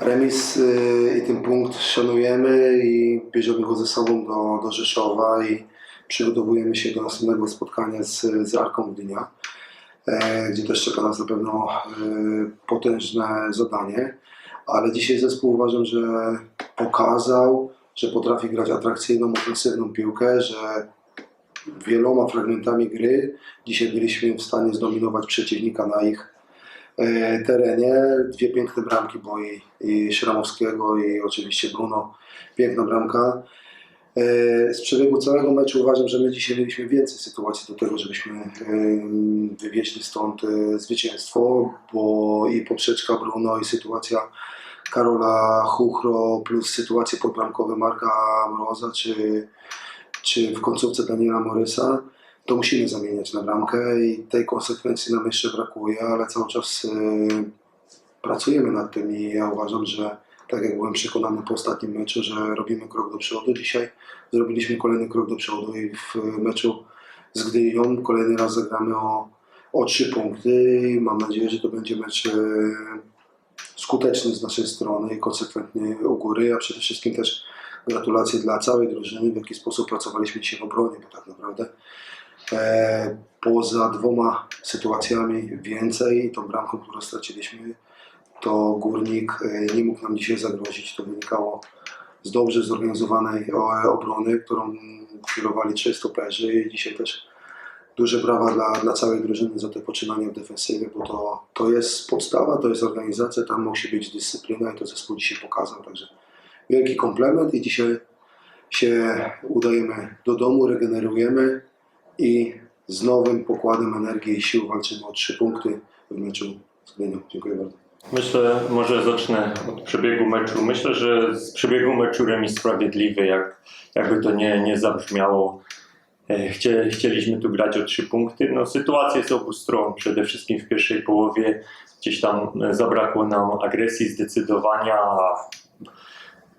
remis y, i ten punkt szanujemy i bierzemy go ze sobą do, do Rzeszowa i przygotowujemy się do następnego spotkania z, z Arką Gdynia, e, gdzie też czeka nas na pewno e, potężne zadanie. Ale dzisiaj zespół uważam, że pokazał, że potrafi grać atrakcyjną, ofensywną piłkę, że wieloma fragmentami gry dzisiaj byliśmy w stanie zdominować przeciwnika na ich terenie. Dwie piękne bramki, bo i, i Szramowskiego i oczywiście Bruno. Piękna bramka. E, Z przebiegu całego meczu uważam, że my dzisiaj mieliśmy więcej sytuacji do tego, żebyśmy em, wywieźli stąd e, zwycięstwo, bo i poprzeczka Bruno i sytuacja Karola Chuchro plus sytuacje podbramkowe Marka Mroza czy, czy w końcówce Daniela Morysa to musimy zamieniać na bramkę i tej konsekwencji nam jeszcze brakuje, ale cały czas e, pracujemy nad tym i ja uważam, że tak jak byłem przekonany po ostatnim meczu, że robimy krok do przodu. Dzisiaj zrobiliśmy kolejny krok do przodu i w meczu z Gdynią kolejny raz zagramy o, o trzy punkty mam nadzieję, że to będzie mecz e, skuteczny z naszej strony i konsekwentnie u góry, a przede wszystkim też gratulacje dla całej drużyny, w jaki sposób pracowaliśmy dzisiaj w obronie, bo tak naprawdę poza dwoma sytuacjami więcej, tą bramką, którą straciliśmy, to Górnik e, nie mógł nam dzisiaj zagrozić. To wynikało z dobrze zorganizowanej o- obrony, którą kierowali trzej stoperzy i dzisiaj też duże brawa dla, dla całej drużyny za te poczynania w defensywie, bo to, to jest podstawa, to jest organizacja, tam musi być dyscyplina i to zespół dzisiaj pokazał, także wielki komplement i dzisiaj się udajemy do domu, regenerujemy i z nowym pokładem energii i sił walczymy o trzy punkty w meczu z Gdynią. Dziękuję bardzo. Myślę, może zacznę od przebiegu meczu. Myślę, że z przebiegu meczu remis sprawiedliwy, jak, jakby to nie, nie zabrzmiało. E, Chcie, chcieliśmy tu grać o trzy punkty. No, sytuacje z obu stron, przede wszystkim w pierwszej połowie gdzieś tam zabrakło nam agresji, zdecydowania,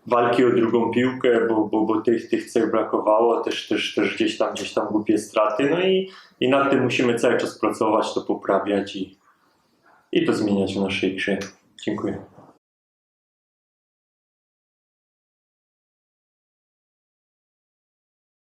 walki o drugą piłkę, bo, bo, bo tych, tych cech brakowało, też, też, też gdzieś tam gdzieś tam głupie straty. No i, i nad tym musimy cały czas pracować, to poprawiać i, i to zmieniać w naszej grze. Dziękuję.